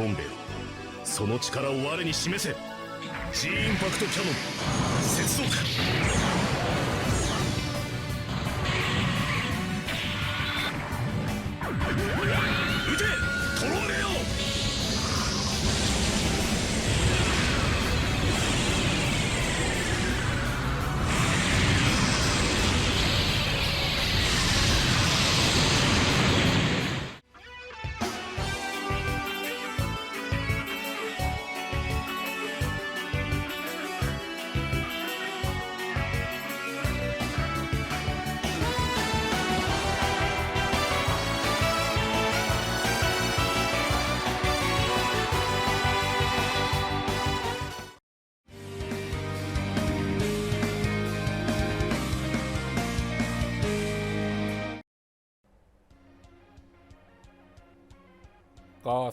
ロンベよ。その力を我に示せ。G インパクトキャノン接続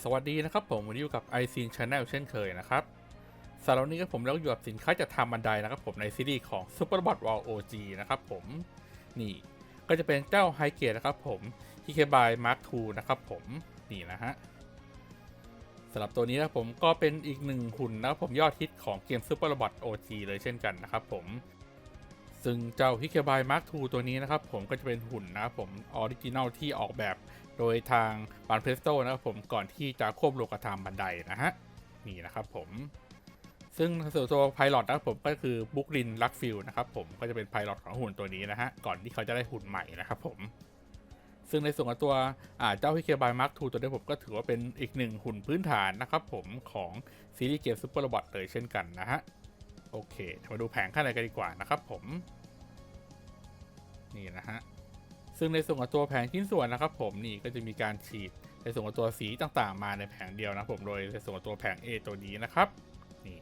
สวัสดีนะครับผมวันนี้อยู่กับ i c ี Channel เช่นเคยนะครับสำหรับวันนี้ก็ผมแล้วก็อยู่กับสินค้าจะทำบันไดนะครับผมในซีรีส์ของ Superbot Wall OG นะครับผมนี่ก็จะเป็นเจ้าไฮเกตนะครับผม TK by Mark II นะครับผมนี่นะฮะสำหรับตัวนี้นะผมก็เป็นอีกหนึ่งหุ่นนะครับผมยอดฮิตของเกม Superbot OG เลยเช่นกันนะครับผมซึ่งเจ้า h i k e b y Mark II ตัวนี้นะครับผมก็จะเป็นหุ่นนะครับผมออริจินัลที่ออกแบบ โดยทางบานเพลสโตนะครับผมก่อนที่จะควบโลกธรรมบันไดนะฮะนี่นะครับผมซึ่งส่วนตัวไพลอตนะครับผมก็คือบุกลินลักฟิลนะครับผมก็จะเป็นไพลอตของหุ่นตัวนี้นะฮะก่อนที่เขาจะได้หุ่นใหม่นะครับผมซึ่งในส่วนของตัวเจ้าฮิเคบายมาร์คทูตัวนี้ผมก็ถือว่าเป็นอีกหนึ่งหุ่นพื้นฐานนะครับผมของซีรีส์เกมซูเปอร์โรบอทเลยเช่นกันนะฮะโอเคมาดูแผงข้างในกันดีกว่านะครับผมนี่นะฮะ ซึ่งในส่วนของตัวแผงชิ้นส่วนนะครับผมนี่ก็จะมีการฉีดในส่วนของตัวสีต่างๆ มาในแผงเดียวนะผมโดยในส่วนของตัวแผง A ตัวนี้นะครับนี่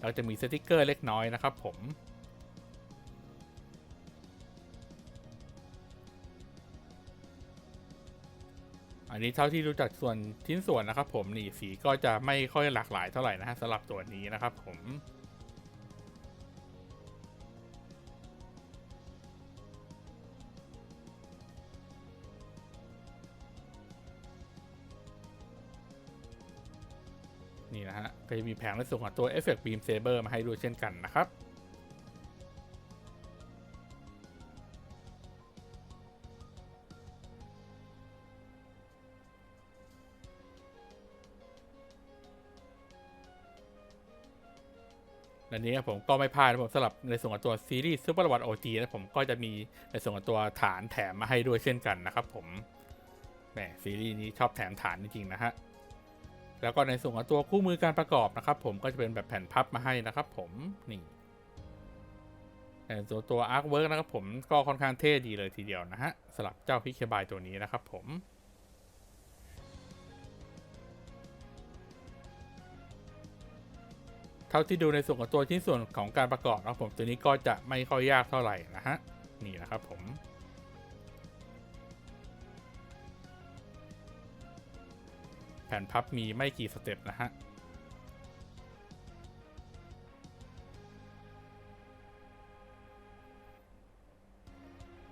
เราจะมีสติกเกอร์เล็กน้อยนะครับผมอันนี้เท่าที่รู้จักส่วนชิ้นส่วนนะครับผมนี่สีก็จะไม่ค่อยหลากหลายเท่าไหร่นะฮะสำหรับตัวนี้นะครับผม ฮะ ก็จะมีแผงในส่วนของตัว Effect Beam Saber มาให้ด้วยเช่นกันนะครับและนี้ผมก็ไม่พลาดนะผมสำหรับในส่วนของตัวซีรีส์ซูเปอร์วัตโอจีนะผมก็จะมีในส่วนของตัวฐานแถมมาให้ด้วยเช่นกันนะครับผมแหมซีรีส์นี้ชอบแถมฐานจริงๆนะฮะ แล้วก็ในส่วนของตัวคู่มือการประกอบนะครับ ผมก็จะเป็นแบบแผ่นพับมาให้นะครับ ผมนี่แต่ส่วนตัวอาร์คเวิร์กนะครับผมก็ค่อนข้างเท่ดีเลยทีเดียวนะฮะสำหรับเจ้าพิเคบายตัวนี้นะครับผมเท่าที่ดูในส่วนของตัวชิ้นส่วนของการประกอบนะครับผมตัวนี้ก็จะไม่ค่อยยากเท่าไหร่นะฮะนี่นะครับผม แผ่นพับมีไม่กี่สเต็ปนะฮะ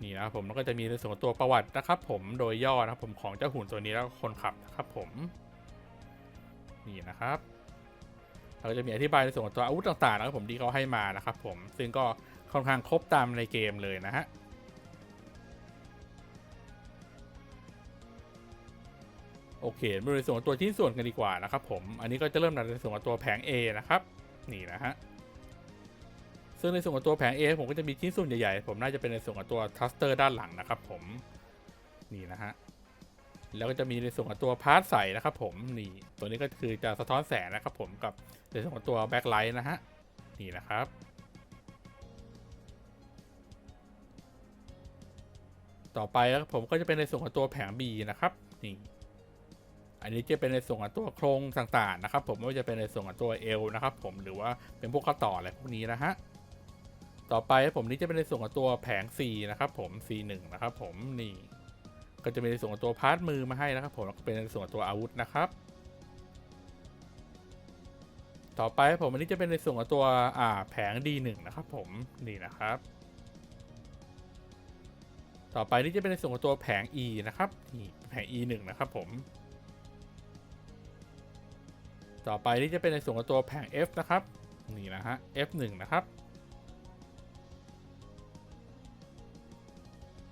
นี่นะครับผมแล้วก็จะมีในส่วนตัวประวัตินะครับผมโดยย่อนะครับผมของเจ้าหุ่นตัวนี้แล้วคนขับนะครับผมนี่นะครับเราจะมีอธิบายในส่วนของตัวอาวุธต่างๆนะครับผมที่เขาให้มานะครับผมซึ่งก็ค่อนข้างครบตามในเกมเลยนะฮะ โอเคมาดูในส่วนของตัวชิ้นส่วนกันดีกว่านะครับผม อันนี้ก็จะเริ่มในส่วนของตัวแผง A นะครับ นี่นะฮะ ซึ่งในส่วนของตัวแผง A ผมก็จะมีชิ้นส่วนใหญ่ๆ ผมน่าจะเป็นในส่วนของตัวทัสเตอร์ด้านหลังนะครับผม นี่นะฮะ แล้วก็จะมีในส่วนของตัวพาร์ทใส่นะครับผม นี่ ตัวนี้ก็คือจะสะท้อนแสงนะครับผมกับในส่วนของตัวแบ็คไลท์นะฮะ นี่นะครับต่อไปนะครับผมก็จะเป็นในส่วนของตัวแผง B นะครับ นี่ อันนี้จะเป็นในส่วนของตัวโครงต่างๆนะครับ ผมไม่ว่าจะเป็นในส่วนของตัวเอลนะครับ ผมหรือว่าเป็นพวกข้อต่ออะไรพวกนี้นะฮะต่อไปผมนี่จะเป็นในส่วนของตัวแผง C นะครับผม C1 นะครับผมนี่ก็จะมีในส่วนของตัวพาร์ทมือมาให้นะครับ ผมแล้วก็เป็นในส่วนของตัวอาวุธนะครับ ต่อไปผมอันนี้จะเป็นในส่วนของตัวอ่าแผง D1 นะครับ ผมนี่นะครับ ต่อไปนี่จะเป็นในส่วนของตัวแผง E นะครับนี่แผง E1 นะครับ ผม ต่อไปนี่จะเป็นในส่วนของตัวแผง F นะครับ นี่นะฮะ F1 นะครับ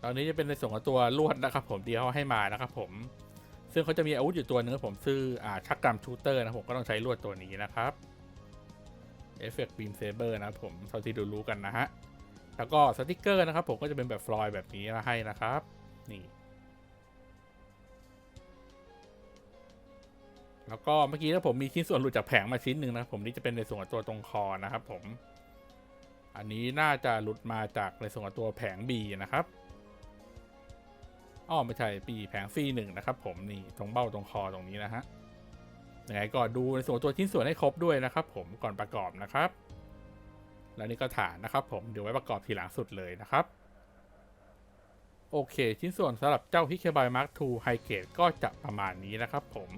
ตอนนี้จะเป็นในส่วนของตัวลวดนะครับ ผมที่เขาให้มานะครับ ผม ซึ่งเขาจะมีอาวุธอยู่ตัวหนึงครับผมชื่ออ่าชักกรัมชูเตอร์นะผมก็ต้องใช้ลวดตัวนี้นะครับ Effect Beam Saber นะครับผมเท่าที่ดูรู้กันนะฮะ แล้วก็สติกเกอร์นะครับผมก็จะเป็นแบบฟลอยด์แบบนี้มาให้นะครับ นี่ แล้วก็เมื่อกี้นะผมมีชิ้นส่วนหลุดจากแผงมาชิ้นหนึ่งนะครับผมนี่จะเป็นในส่วนของตัวตรงคอนะครับ ผม อันนี้น่าจะหลุดมาจากในส่วนของตัวแผง B นะครับอ้อไม่ใช่ปีแผง C หนึ่งนะครับผมนี่ตรงเบ้าตรงคอตรงนี้นะฮะยังไงก็ดูในส่วนตัวชิ้นส่วนให้ครบด้วยนะครับ ผมก่อนประกอบนะครับ แล้วนี่ก็ฐานนะครับ ผมเดี๋ยวไว้ประกอบทีหลังสุดเลยนะครับ โอเค ชิ้นส่วนสำหรับเจ้า h i k e b y Mark II High Grade ก็จะประมาณนี้นะครับ ผม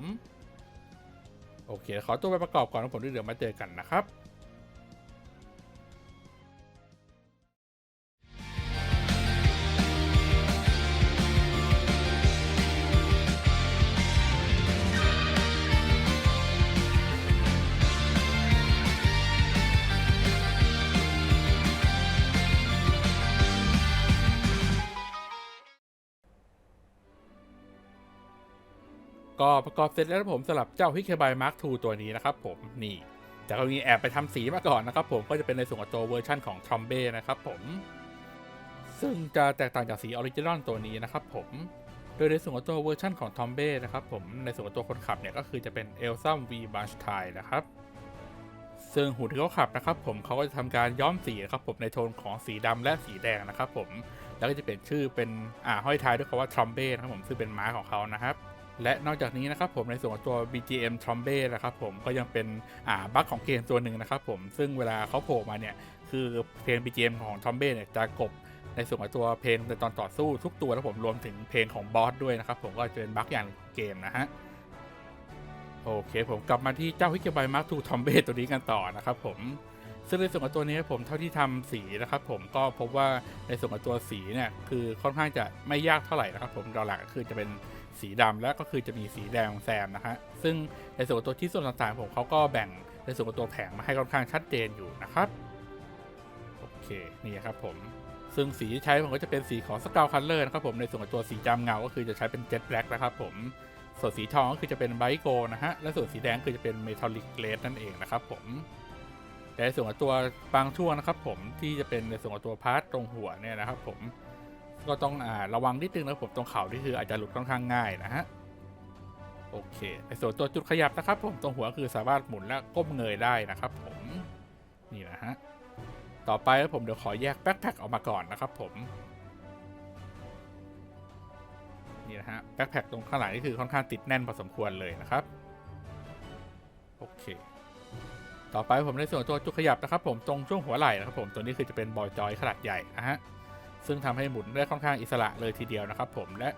โอเค ขอตัวไปประกอบก่อนแล้วผมเดี๋ยวมาเจอกันนะครับ ประกอบเสร็จแล้วผมสำหรับเจ้า h i k e b y Mark II ตัวนี้นะครับผมนี่แต่ก็มีแอบไปทำสีมาก่อนนะครับผมก็จะเป็นในส่วนของตัวเวอร์ชันของ t r o m b e นะครับผม ซึ่งจะแตกต่างจากสีออริจินอลตัวนี้นะครับผมโดยในส่วนของตัวเวอร์ชันของ t o m b e นะครับผมในส่วนของตัวคนขับเนี่ยก็คือจะเป็น e l s a m V b a n c h t i นะครับซึ่งหุ่นที่เขาขับนะครับผมเขาก็จะทำการย้อมสีนะครับผมในโทนของสีดำและสีแดงนะครับผมแล้วก็จะเปลี่ยนชื่อเป็นอ่าห้อยท้ายด้วยคำว่า t r o m b e นะครับผมซึ่งเป็นม้าของเขานะครับ และนอกจากนี้นะครับผมในส่วนของตัว BGM t r o m b e นะครับผมก็ยังเป็นอ่าบั๊กของเกมตัวหนึ่งนะครับผมซึ่งเวลาเขาโผล่มาเนี่ยคือเพลง BGM ของ t r o m b e เนี่ยจะกบในส่วนของตัวเพลงในตอนต่อสู้ทุกตัวแล้วผมรวมถึงเพลงของบอสด้วยนะครับผมก็จะเป็นบั๊กอย่างหนึ่งของเกมนะฮะโอเคผมกลับมาที่เจ้าฮิกเกบายมาร์คทูทอมเบ้ตัวนี้กันต่อนะครับผมซึ่งในส่วนของตัวนี้ผมเท่าที่ทำสีนะครับผมก็พบว่าในส่วนของตัวสีเนี่ยคือค่อนข้างจะไม่ยากเท่าไหร่นะครับผมหลักก็คือจะเป็น สีดำและก็คือจะมีสีแดงแซมนะฮะซึ่งในส่วนตัวที่ส่วนต่างๆผมเขาก็แบ่งในส่วนตัวแผงมาให้ค่อนข้างชัดเจนอยู่นะครับโอเคนี่ครับผมซึ่งสีที่ใช้ผมก็จะเป็นสีของสกาวคัลเลอร์นะครับผมในส่วนของตัวสีดำเงาก็คือจะใช้เป็นเจ็ตแบล็กนะครับผมส่วนสีทองก็คือจะเป็นไบโกนะฮะและส่วนสีแดงคือจะเป็นเมทัลลิกเลสนั่นเองนะครับผมแต่ในส่วนของตัวบางช่วงนะครับผมที่จะเป็นในส่วนของตัวพาร์ทตรงหัวเนี่ยนะครับผม ก็ต้องอ่าระวังนิดนึงนะผมตรงเข่าที่คืออาจจะหลุดค่อนข้างง่ายนะฮะโอเคในส่วนตัวจุดขยับนะครับ ผมตรงหัวคือสามารถหมุนและก้มเงยได้นะครับ ผมนี่นะฮะต่อไปผมเดี๋ยวขอแยกแบ็คแพ็คออกมาก่อนนะครับ ผมนี่นะฮะแบ็คแพ็คตรงข้างหลังนี่คือค่อนข้างติดแน่นพอสมควรเลยนะครับโอเค ต่อไปผมในส่วนตัวจุดขยับนะครับ ผมตรงช่วงหัวไหล่นะครับ ผมตัวนี้คือจะเป็นบอลจอยขนาดใหญ่นะฮะ ซึ่งทำให้หมุนได้ค่อนข้างอิสระเลยทีเดียวนะครับ ผมและ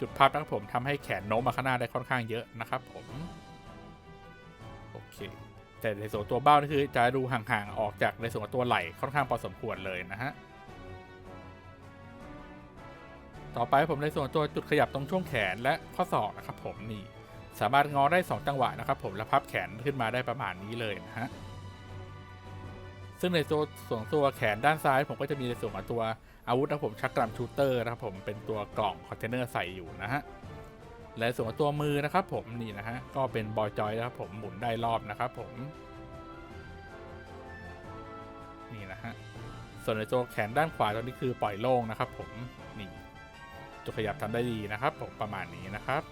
จุดพับนะครับผมทำให้แขนโน้มมาข้างหน้าได้ค่อนข้างเยอะนะครับ ผมโอเคแต่ในส่วนตัวเบ้านี่คือจะดูห่างๆออกจากในส่วนตัวไหล่ค่อนข้างพอสมควรเลยนะฮะต่อไปผมในส่วนตัวจุดขยับตรงช่วงแขนและข้อศอกนะครับ ผมนี่สามารถงอได้ 2 จังหวะนะครับ ผมและพับแขนขึ้นมาได้ประมาณนี้เลยนะฮะซึ่งในตัวส่วนตัวแขนด้านซ้าย ผมก็จะมีในส่วนของตัว อาวุธนะผมชักกรัมชูเตอร์นะครับผมเป็นตัวกล่องคอนเทนเนอร์ใส่อยู่นะฮะและส่วนตัวมือนะครับผมนี่นะฮะก็เป็นบอยจอยนะครับผมหมุนได้รอบนะครับผมนี่นะฮะส่วนในตัวแขนด้านขวาตอนนี้คือปล่อยโล่งนะครับผมนี่จุดขยับทำได้ดีนะครับ ผมประมาณนี้นะครับ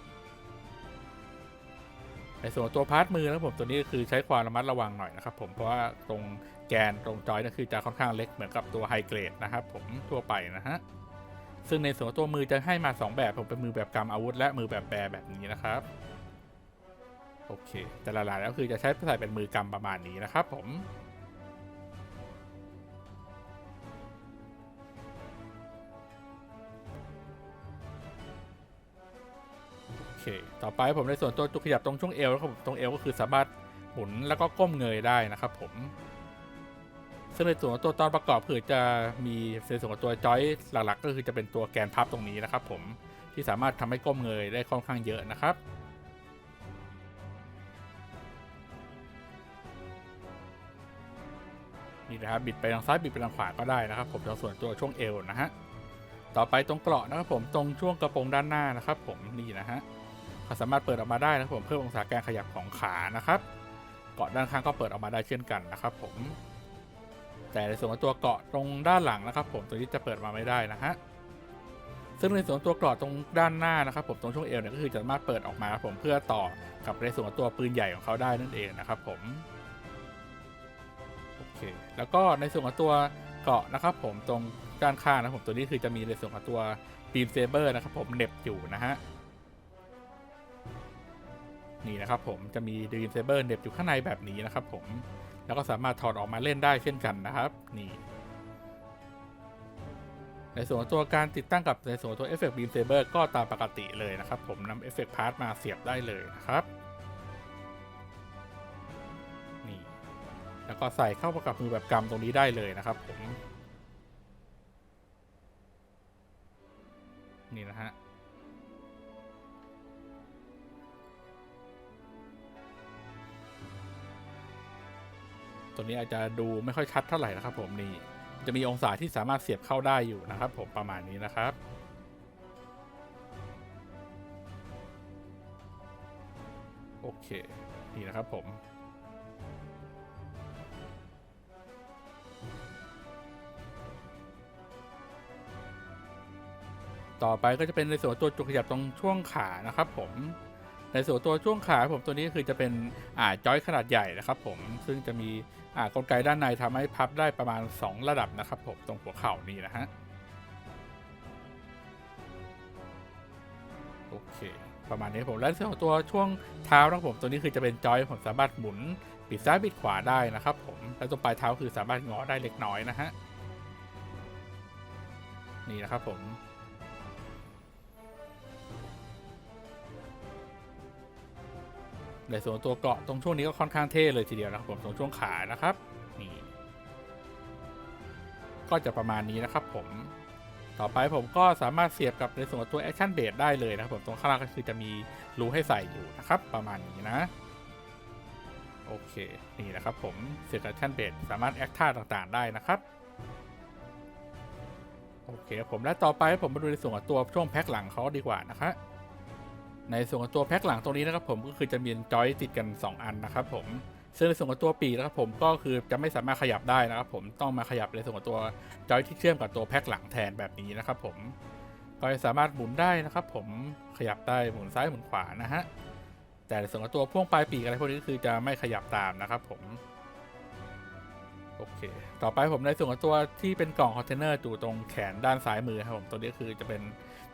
ในส่วนตัวพาร์ทมือนะครับผมตัวนี้ก็คือใช้ความระมัดระวังหน่อยนะครับผมเพราะว่าตรง แกนตรงจอยนั่นคือจะค่อนข้างเล็กเหมือนกับตัวไฮเกรดนะครับผมทั่วไปนะฮะซึ่งในส่วนตัวมือจะให้มา 2 แบบผมเป็นมือแบบกำอาวุธ และมือแบบแบแบบนี้นะครับโอเคแต่ละลายแล้วคือจะใช้ใส่เป็นมือกำประมาณนี้นะครับผมโอเคต่อไปผมในส่วนตัวจุดขยับตรงช่วงเอวแล้วครับผมตรงเอวก็คือสามารถหมุนแล้วก็ก้มเงยได้นะครับผม ซึ่งในส่วนของตัวตอนประกอบคือจะมีในส่วนของตัวจอยหลักๆ ก็คือจะเป็นตัวแกนพับตรงนี้นะครับผมที่สามารถทำให้ก้มเงยได้ค่อนข้างเยอะนะครับนี่นะครับบิดไปทางซ้ายบิดไปทางขวาก็ได้นะครับผมส่วนตัวช่วงเอวนะฮะต่อไปตรงเกราะนะครับผมตรงช่วงกระโปรงด้านหน้านะครับผมนี่นะฮะเขสามารถเปิดออกมาได้นะครับผมเพิ่มองศาการขยับของขานะครับเกาะด้านข้างก็เปิดออกมาได้เช่นกันนะครับผม แต่ในส่วนของตัวเกาะตรงด้านหลังนะครับผมตัวนี้จะเปิดมาไม่ได้นะฮะซึ่งในส่วนของตัวเกราะตรงด้านหน้านะครับผมตรงช่วงเอวเนี่ยก็คือจะสามารถเปิดออกมาครับผมเพื่อต่อกับในส่วนของตัวปืนใหญ่ของเขาได้นั่นเองนะครับผมโอเคแล้วก็ในส่วนของตัวเกาะนะครับผมตรงด้านข้างนะผมตัวนี้คือจะมีในส่วนของตัวบีมเซเบอร์นะครับผมเน็บอยู่นะฮะนี่นะครับผมจะมี Dream Saber เน็บอยู่ข้างในแบบนี้นะครับผม แล้วก็สามารถถอดออกมาเล่นได้เช่นกันนะครับนี่ในส่วนตัวการติดตั้งกับในส่วนของตัว Effect Beam Saber ก็ตามปกติเลยนะครับ ผมนำ Effect Part มาเสียบได้เลยนะครับนี่แล้วก็ใส่เข้ากับมือแบบกำตรงนี้ได้เลยนะครับผมนี่นะฮะ ตัวนี้อาจจะดูไม่ค่อยชัดเท่าไหร่นะครับ ผมนี่จะมีองศาที่สามารถเสียบเข้าได้อยู่นะครับ ผมประมาณนี้นะครับโอเค นี่นะครับผม ต่อไปก็จะเป็นในส่วนตัวจุดขยับตรงช่วงขานะครับผม ในส่วนตัวช่วงขาผมตัวนี้คือจะเป็นอ่าจอยขนาดใหญ่นะครับผมซึ่งจะมีอ่ากลไกด้านในทำให้พับได้ประมาณ 2 ระดับนะครับผมตรงหัวเข่านี่นะฮะโอเคประมาณนี้ผมและในส่วนตัวช่วงเท้านะผมตัวนี้คือจะเป็นจอยผมสามารถหมุนปิดซ้ายปิดขวาได้นะครับผมและตรงปลายเท้าคือสามารถงอได้เล็กน้อยนะฮะนี่นะครับผม ในส่วนตัวเกาะตรงช่วงนี้ก็ค่อนข้างเท่เลยทีเดียวนะครับผมตรงช่วงขานะครับนี่ก็จะประมาณนี้นะครับผมต่อไปผมก็สามารถเสียบกับในส่วนตัวแอคชั่นเบสได้เลยนะครับผมตรงข้างล่างก็คือจะมีรูให้ใส่อยู่นะครับ ประมาณนี้นะโอเคนี่นะครับผมเสียบแอคชั่นเบสสามารถแอคท่าต่างๆได้นะครับโอเคผมและต่อไปผมมาดูในส่วนตัวช่วงแพ็คหลังเขาดีกว่านะครับ ในส่วนของตัวแพ็คหลังตรงนี้นะครับผมก็คือจะมีจอยติดกัน 2 อันนะครับผมซึ่งในส่วนของตัวปีนะครับผมก็คือจะไม่สามารถขยับได้นะครับผมต้องมาขยับในส่วนของตัวจอยที่เชื่อมกับตัวแพ็คหลังแทนแบบนี้นะครับผมก็จะสามารถหมุนได้นะครับผมขยับได้หมุนซ้ายหมุนขวานะฮะแต่ในส่วนของตัวพ่วงปลายปีกอะไรพวกนี้ก็คือจะไม่ขยับตามนะครับผมโอเค ต่อไปผมในส่วนของตัวที่เป็นกล่องคอนเทนเนอร์อยู่ตรงแขนด้านซ้ายมือครับผมตัวนี้คือจะเป็น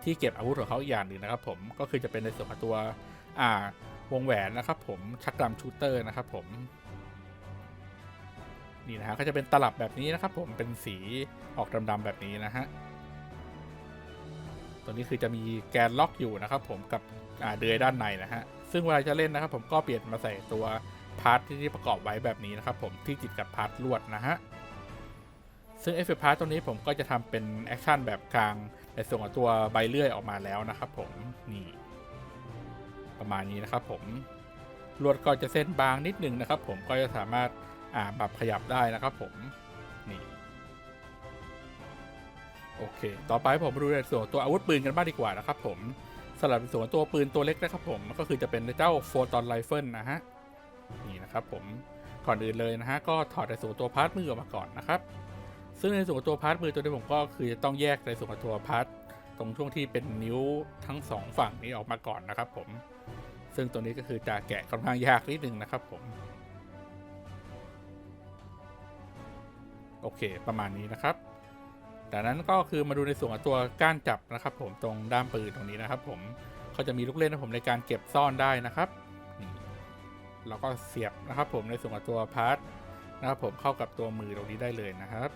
ที่เก็บอาวุธของเขาอีกอย่างหนึ่งนะครับ ผมก็คือจะเป็นในส่วนของตัวอ่าวงแหวนนะครับ ผมชักดำชูเตอร์นะครับ ผมนี่นะฮะก็จะเป็นตลับแบบนี้นะครับ ผมเป็นสีออกดำๆแบบนี้นะฮะตัวนี้คือจะมีแกนล็อกอยู่นะครับ ผมกับอ่าเดือยด้านในนะฮะซึ่งเวลาจะเล่นนะครับ ผมก็เปลี่ยนมาใส่ตัวพาร์ทที่ประกอบไว้แบบนี้นะครับ ผมที่ติดกับพาร์ทลวดนะฮะซึ่งเอฟเฟกต์พาร์ทตรงนี้ผมก็จะทำเป็นแอคชั่นแบบกลาง ในส่วนของตัวใบเลื่อยออกมาแล้วนะครับผมนี่ประมาณนี้นะครับผมลวดก็จะเส้นบางนิดนึงนะครับ ผมก็จะสามารถอ่าปรับขยับได้นะครับผมนี่โอเค ต่อไปผมมาดูในส่วนตัวอาวุธปืนกันบ้างดีกว่านะครับผมสำหรับในส่วนตัวปืนตัวเล็กนะครับผมก็คือจะเป็นเจ้าโฟตอนไรเฟิลนะฮะนี่นะครับผมก่อนอื่นเลยนะฮะก็ถอดในส่วนตัวพาร์ทมือออกมาก่อนนะครับ ซึ่งในส่วนของตัวพาร์ทมือตัวนี้ผมก็คือจะต้องแยกในส่วนของตัวพาร์ทตรงช่วงที่เป็นนิ้วทั้งสองฝั่งนี้ออกมาก่อนนะครับผม ซึ่งตัวนี้ก็คือจะแกะค่อนข้างยากนิดนึงนะครับผม โอเค ประมาณนี้นะครับจากนั้นก็คือมาดูในส่วนของตัวก้านจับนะครับผมตรงด้ามปืนตรงนี้นะครับผมก็จะมีลูกเล่นนะผมในการเก็บซ่อนได้นะครับนี่เราก็เสียบนะครับผมในส่วนของตัวพาร์ทนะครับผมเข้ากับตัวมือตรงนี้ได้เลยนะครับ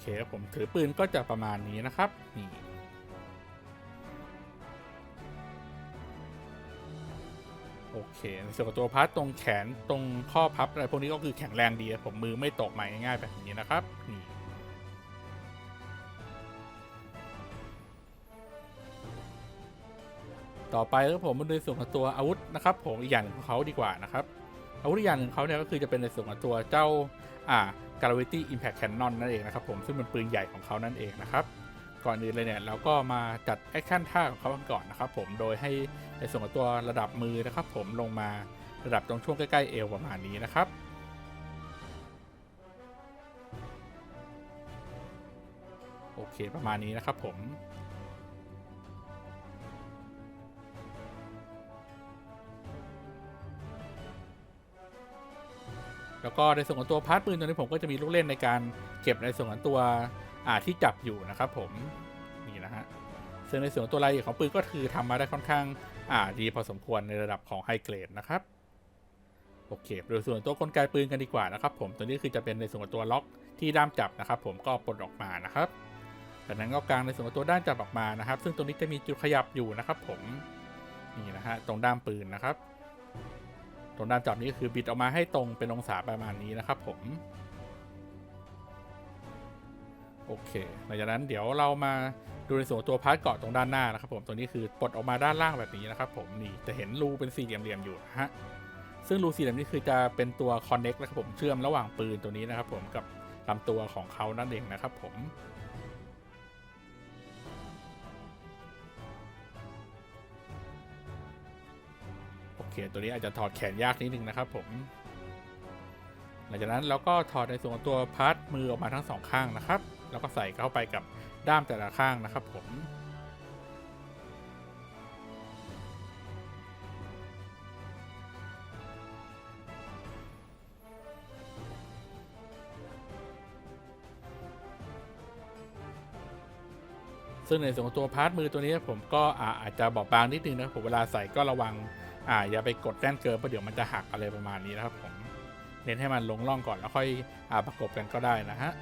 เคผมถือปืนก็จะประมาณนี้นะครับนี่โอเคในส่วนของตัวพาร์ทตรงแขนตรงข้อพับอะไรพวกนี้ก็คือแข็งแรงดีผมมือไม่ตกใหม่ง่ายๆแบบนี้นะครับนี่ต่อไปครับผมมาดูส่วนของตัวอาวุธนะครับ ผมอีกอย่างของเขาดีกว่านะครับ อาวุธอีกอย่างหนึ่งของเขาเนี่ยก็คือจะเป็นในส่วนของตัวเจ้าอ่า Gravity Impact Cannon นั่นเองนะครับผมซึ่งเป็นปืนใหญ่ของเขานั่นเองนะครับก่อนอื่นเลยเนี่ยเราก็มาจัดแอคชั่นท่าของเขาก่อนนะครับผมโดยให้ในส่วนของตัวระดับมือนะครับผมลงมาระดับตรงช่วงใกล้ๆเอวประมาณนี้นะครับโอเคประมาณนี้นะครับผม แล้วก็ในส่วนของตัวพาร์ทปืนตัวนี้ผมก็จะมีลูกเล่นในการเก็บในส่วนของตัวอ่าที่จับอยู่นะครับผมนี่นะฮะซึ่งในส่วนของตัวรายละเอียดของปืนก็คือทำมาได้ค่อนข้างอ่าดีพอสมควรในระดับของไฮเกรดนะครับโอเคโดยส่วนตัวกลไกปืนกันดีกว่านะครับผมตัวนี้คือจะเป็นในส่วนของตัวล็อกที่ด้ามจับนะครับ ผมก็ปลดออกมานะครับจากนั้นก็กางในส่วนของตัวด้านจับออกมานะครับ ซึ่งตัวนี้จะมีจุดขยับอยู่นะครับ ผมนี่นะฮะตรงด้ามปืนนะครับ ตรงด้านจับนี้คือบิดออกมาให้ตรงเป็นองศาประมาณนี้นะครับผม โอเค หลังจากนั้นเดี๋ยวเรามาดูในส่วนตัวพาร์ทเกาะตรงด้านหน้านะครับผม ตัวนี้คือปลดออกมาด้านล่างแบบนี้นะครับผม นี่จะเห็นรูเป็นสี่เหลี่ยมๆอยู่นะฮะ ซึ่งรูสี่เหลี่ยมนี้คือจะเป็นตัวคอนเน็กนะครับผม เชื่อมระหว่างปืนตัวนี้นะครับผมกับลำตัวของเขานั่นเองนะครับผม เคตัวนี้อาจจะถอดแขนยากนิดนึงนะครับผม หลังจากนั้นเราก็ถอดในส่วนของตัวพาร์ทมือออกมาทั้งสองข้างนะครับ แล้วก็ใส่เข้าไปกับด้ามแต่ละข้างนะครับผมซึ่งในส่วนของตัวพาร์ทมือตัวนี้ผมก็อาจจะบอบบางนิดนึงนะผมเวลาใส่ก็ระวัง อ่าอย่าไปกดแน่นเกินเพราะเดี๋ยวมันจะหักอะไรประมาณนี้นะครับผมเน้นให้มันลงร่องก่อนแล้วค่อยอ่าประกบกันก็ได้นะฮะ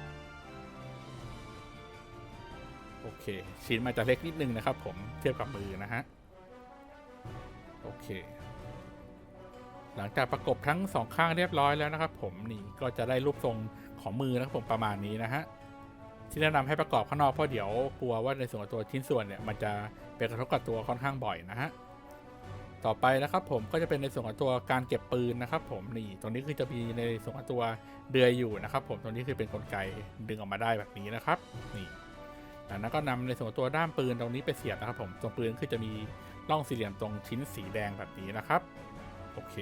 โอเคชิ้นมันจะเล็กนิดนึงนะครับ ผมเทียบกับมือนะฮะโอเค หลังจากประกบทั้งสองข้างเรียบร้อยแล้วนะครับ ผมนี่ก็จะได้รูปทรงของมือนะครับผมประมาณนี้นะฮะที่แนะนำให้ประกอบข้างนอกเพราะเดี๋ยวกลัวว่าในส่วนตัวชิ้นส่วนเนี่ยมันจะไปกระทบกับตัวค่อนข้างบ่อยนะฮะ ต่อไปนะครับผมก็จะเป็นในส่วนของตัวการเก็บปืนนะครับ ผมนี่ตรงนี้คือจะมีในส่วนของตัวเดือยอยู่นะครับ ผมตรงนี้คือเป็นกลไกดึงออกมาได้แบบนี้นะครับนี่จากนั้นก็นำในส่วนของตัวด้ามปืนตรงนี้ไปเสียบนะครับ ผมตรงปืนคือจะมีร่องสี่เหลี่ยมตรงชิ้นสีแดงแบบนี้นะครับโอเค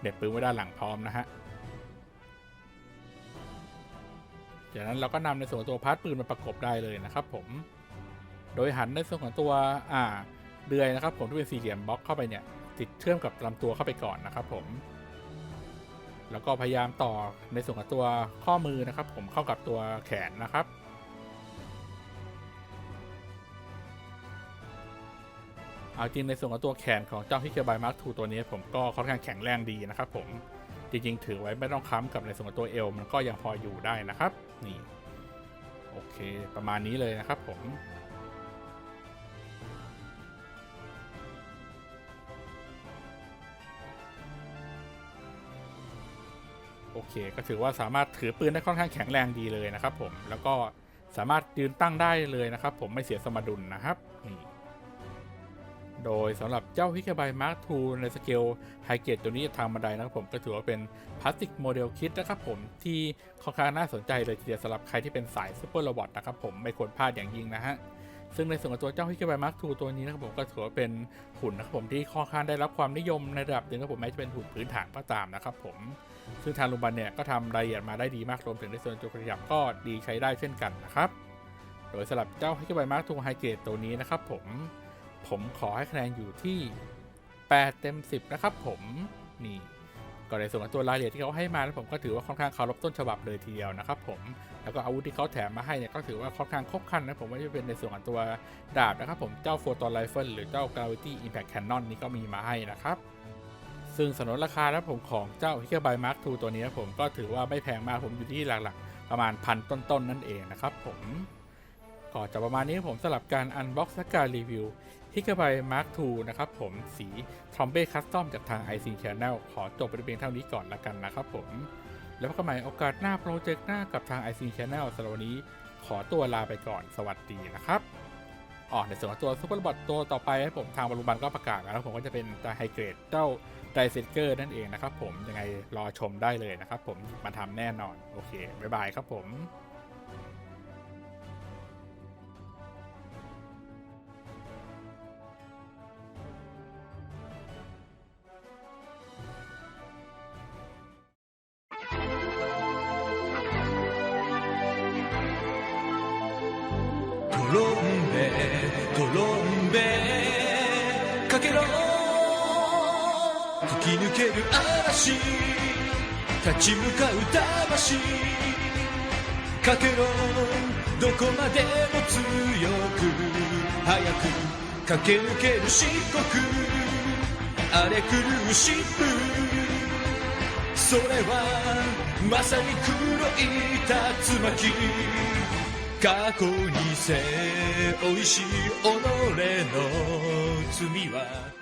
เด็ดปืนไว้ด้านหลังพร้อมนะฮะจากนั้นเราก็นำในส่วนของตัวพาร์ทปืนมาประกบได้เลยนะครับ ผม โดยหันในส่วนของตัวอ่า เดือยนะครับผมที่เป็นสี่เหลี่ยมบล็อกเข้าไปเนี่ยติดเชื่อมกับลำตัวเข้าไปก่อนนะครับผม แล้วก็พยายามต่อในส่วนของตัวข้อมือนะครับ ผมเข้ากับตัวแขนนะครับเอาจริงในส่วนของตัวแขนของเจ้าฮิกเกอร์บายมาร์คทูตัวนี้ผมก็ค่อนข้างแข็งแรงดีนะครับผมจริงๆ ถือไว้ไม่ต้องค้ำกับในส่วนของตัวเอวมันก็ยังพออยู่ได้นะครับ นี่ โอเค ประมาณนี้เลยนะครับผม เค ก็ถือว่าสามารถถือปืนได้ค่อนข้างแข็งแรงดีเลยนะครับผม แล้วก็สามารถยืนตั้งได้เลยนะครับผมไม่เสียสมดุลนะครับนี่โดยสำหรับเจ้าฮิกเบายมาร์คทูในสเกลไฮเกรดตัวนี้ทางบันไดนะครับผมก็ถือว่าเป็นพลาสติกโมเดลคิดนะครับผมที่ค่อนข้างน่าสนใจเลยทีเดียวสำหรับใครที่เป็นสายซูเปอร์โรบอทนะครับผมไม่ควรพลาดอย่างยิ่งนะฮะซึ่งในส่วนของตัวเจ้าฮิกเบายมาร์คทูตัวนี้นะครับผมก็ถือว่าเป็นหุ่นนะครับผมที่ค่อนข้างได้รับความนิยมในระดับหนึ่งครับผมแม้จะเป็นหุ่นพื้นฐานก็ตามนะครับผม ซึ่งทางลุงพยาบันเนี่ยก็ทำรายละเอียดมาได้ดีมากรวมถึงในส่วนตัวขยับก็ดีใช้ได้เช่นกันนะครับ โดยสำหรับเจ้าฮิกเบายมาร์คทูไฮเกรดตัวนี้นะครับผมผมขอให้คะแนนอยู่ที่ 8 เต็ม 10 นะครับผมนี่ก็ในส่วนของตัวรายละเอียดที่เขาให้มาผมก็ถือว่าค่อนข้างเคารพต้นฉบับเลยทีเดียวนะครับผมแล้วก็อาวุธที่เขาแถมมาให้เนี่ยก็ถือว่าค่อนข้างครบครันนะผมว่าจะเป็นในส่วนของตัวดาบนะครับผมเจ้าโฟตอนไรเฟิลหรือเจ้า Gravity Impact Cannon นี่ก็มีมาให้นะครับ ซึ่งสนนราคาแล้วผมของเจ้า h i k a b y Mark II ตัวนี้ผมก็ถือว่าไม่แพงมากผมอยู่ที่หลักๆ ประมาณพันต้นๆนั่นเองนะครับผมก็จะประมาณนี้ผมสลับการอันบ็อกซ์และการรีวิว h i k a b y Mark II นะครับผมสีทอมเบ้คัสตอมจากทาง IC Channel ขอจบไปเพียงเท่านี้ก่อนละกันนะครับผมแล้วพบกันใหม่โอกาสหน้าโปรเจกต์หน้ากับทาง IC Channel สำหรับวันนี้ขอตัวลาไปก่อนสวัสดีนะครับ อ๋อในส่วนของตัวซูเปอร์บอทตัวต่อไปให้ผมทางบอลบาลก็ประกาศแล้วผมก็จะเป็นไฮเกรดเจ้าไดเซเกอร์นั่นเองนะครับผมยังไงรอชมได้เลยนะครับผมมาทำแน่นอน โอเค บ๊ายบายครับผม ける嵐立ち向かう魂。かけろどこまでも強く早く駆け抜ける漆黒。荒れ狂う疾風それはまさに黒い竜巻。過去に背負いし己の罪は